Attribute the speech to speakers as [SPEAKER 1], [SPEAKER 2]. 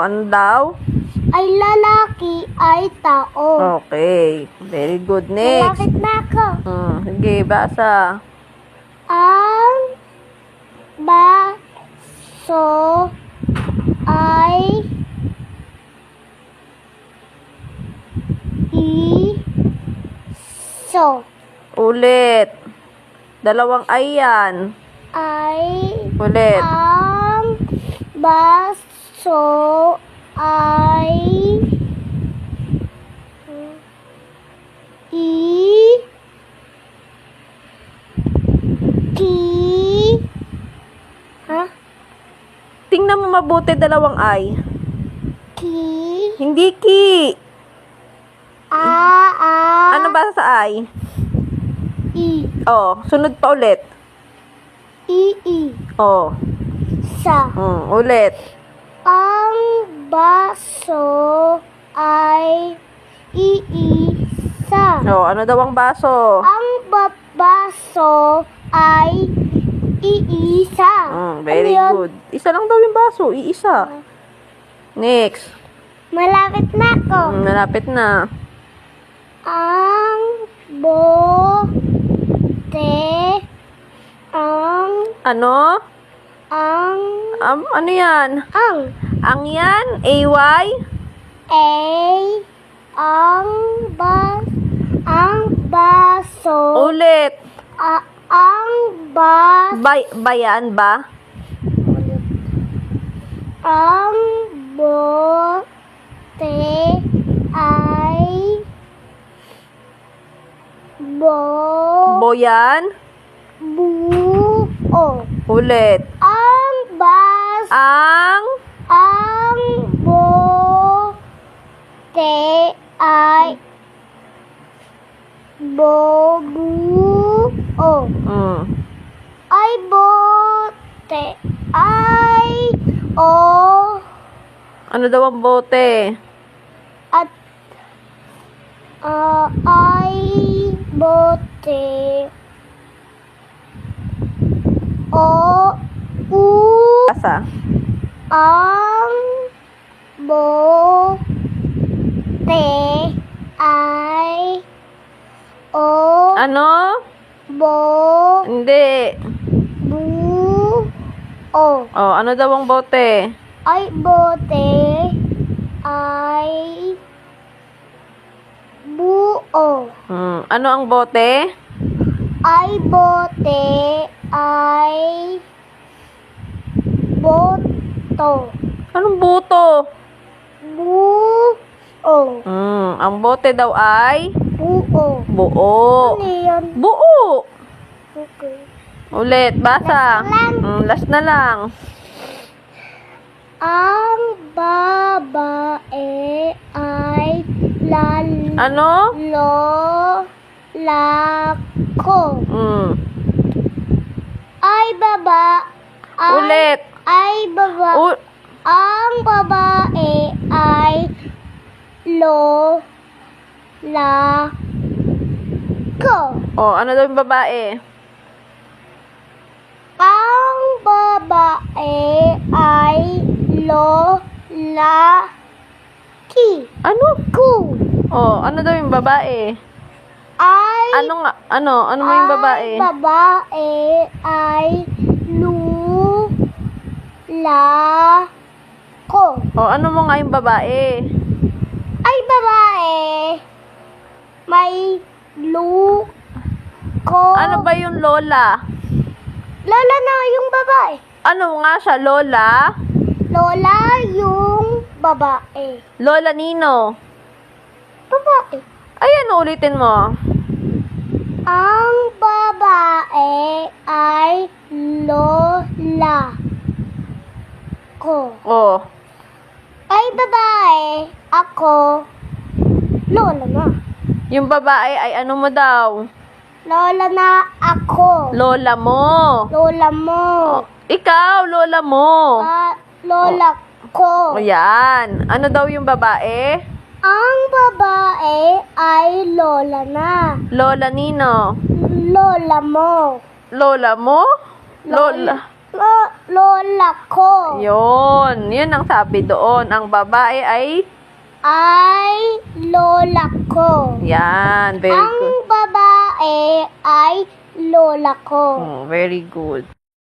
[SPEAKER 1] ano daw?
[SPEAKER 2] Ay lalaki ay tao.
[SPEAKER 1] Okay. Very good. Next.
[SPEAKER 2] Malapit na ako.
[SPEAKER 1] Hmm, sige, basa.
[SPEAKER 2] Ang baso ay iso
[SPEAKER 1] Ulit. Dalawang ay yan.
[SPEAKER 2] ay
[SPEAKER 1] Ulit.
[SPEAKER 2] ang baso ay i ki ha
[SPEAKER 1] Tingnan mo mabuti dalawang ay.
[SPEAKER 2] ki
[SPEAKER 1] Hindi ki.
[SPEAKER 2] a a
[SPEAKER 1] Ano ba sa
[SPEAKER 2] i
[SPEAKER 1] Oh, sunod pa ulit.
[SPEAKER 2] i i
[SPEAKER 1] Oh,
[SPEAKER 2] sa
[SPEAKER 1] hmm, ulit.
[SPEAKER 2] Baso ay iisa.
[SPEAKER 1] Oh, ano daw ang baso?
[SPEAKER 2] Ang babaso ay iisa.
[SPEAKER 1] Hmm, very
[SPEAKER 2] Ano
[SPEAKER 1] good. Isa lang daw yung baso. Iisa. Next.
[SPEAKER 2] Malapit na ako.
[SPEAKER 1] Hmm, malapit na.
[SPEAKER 2] Ang bote ang
[SPEAKER 1] Ano?
[SPEAKER 2] ang
[SPEAKER 1] Um, ano yan?
[SPEAKER 2] ang
[SPEAKER 1] Ang yan? AY?
[SPEAKER 2] a ang ba ang baso
[SPEAKER 1] Ulit.
[SPEAKER 2] a, ang bas
[SPEAKER 1] Bay, bayan ba?
[SPEAKER 2] ang bote ay bo
[SPEAKER 1] Boyan?
[SPEAKER 2] buo
[SPEAKER 1] Ulit.
[SPEAKER 2] ang bas
[SPEAKER 1] ang
[SPEAKER 2] bote ay bobuo
[SPEAKER 1] mm,
[SPEAKER 2] ay bote ay o
[SPEAKER 1] ano daw ang bote?
[SPEAKER 2] at ah, ay bote o u
[SPEAKER 1] Basa.
[SPEAKER 2] ang bote ay o
[SPEAKER 1] Ano?
[SPEAKER 2] bo
[SPEAKER 1] Hindi.
[SPEAKER 2] O
[SPEAKER 1] Oh, ano daw ang bote?
[SPEAKER 2] ay bote ay buo
[SPEAKER 1] Hmm, ano ang bote?
[SPEAKER 2] ay bote ay boto
[SPEAKER 1] Anong buto?
[SPEAKER 2] buo
[SPEAKER 1] Hmm, ang bote daw ay
[SPEAKER 2] buo
[SPEAKER 1] buo.
[SPEAKER 2] ano yan
[SPEAKER 1] Buo.
[SPEAKER 2] okay
[SPEAKER 1] Ulit, basa.
[SPEAKER 2] Last na lang.
[SPEAKER 1] Mm, last na lang.
[SPEAKER 2] ang babae ay lalo
[SPEAKER 1] Ano?
[SPEAKER 2] lako
[SPEAKER 1] Mm.
[SPEAKER 2] ay baba ay,
[SPEAKER 1] Ulit.
[SPEAKER 2] ay baba
[SPEAKER 1] U-
[SPEAKER 2] ang babae ay lo la ko
[SPEAKER 1] oh, ano daw yung babae?
[SPEAKER 2] ang babae ay lo la ki
[SPEAKER 1] Ano?
[SPEAKER 2] ku
[SPEAKER 1] Oh, ano daw yung babae?
[SPEAKER 2] ay
[SPEAKER 1] Ano nga? Ano? Ano mo yung babae?
[SPEAKER 2] Ay babae ay lu la ko.
[SPEAKER 1] Oh, ano mo nga yung babae?
[SPEAKER 2] Ay babae may lu ko.
[SPEAKER 1] Ano ba yung lola?
[SPEAKER 2] Lola na yung babae.
[SPEAKER 1] Ano nga siya, lola?
[SPEAKER 2] Lola yung babae.
[SPEAKER 1] Lola Nino.
[SPEAKER 2] Babae.
[SPEAKER 1] Ayan, ulitin mo.
[SPEAKER 2] Ang babae ay lola ko.
[SPEAKER 1] Oh.
[SPEAKER 2] Ay babae, ako lola na.
[SPEAKER 1] Yung babae ay ano mo daw?
[SPEAKER 2] Lola na ako.
[SPEAKER 1] Lola mo.
[SPEAKER 2] Lola mo.
[SPEAKER 1] Ikaw, lola mo.
[SPEAKER 2] Ah, lola ko.
[SPEAKER 1] O yan. Ano daw yung babae?
[SPEAKER 2] Ang babae ay lola na.
[SPEAKER 1] Lola Nino.
[SPEAKER 2] Lola mo.
[SPEAKER 1] Lola mo?
[SPEAKER 2] Lola.
[SPEAKER 1] Lola.
[SPEAKER 2] Lo- lola ko.
[SPEAKER 1] Yun. Yun ang sabi doon. Ang babae ay...
[SPEAKER 2] Ay lola ko.
[SPEAKER 1] Yan. Very
[SPEAKER 2] Ang
[SPEAKER 1] good.
[SPEAKER 2] babae ay lola ko.
[SPEAKER 1] Oh, very good.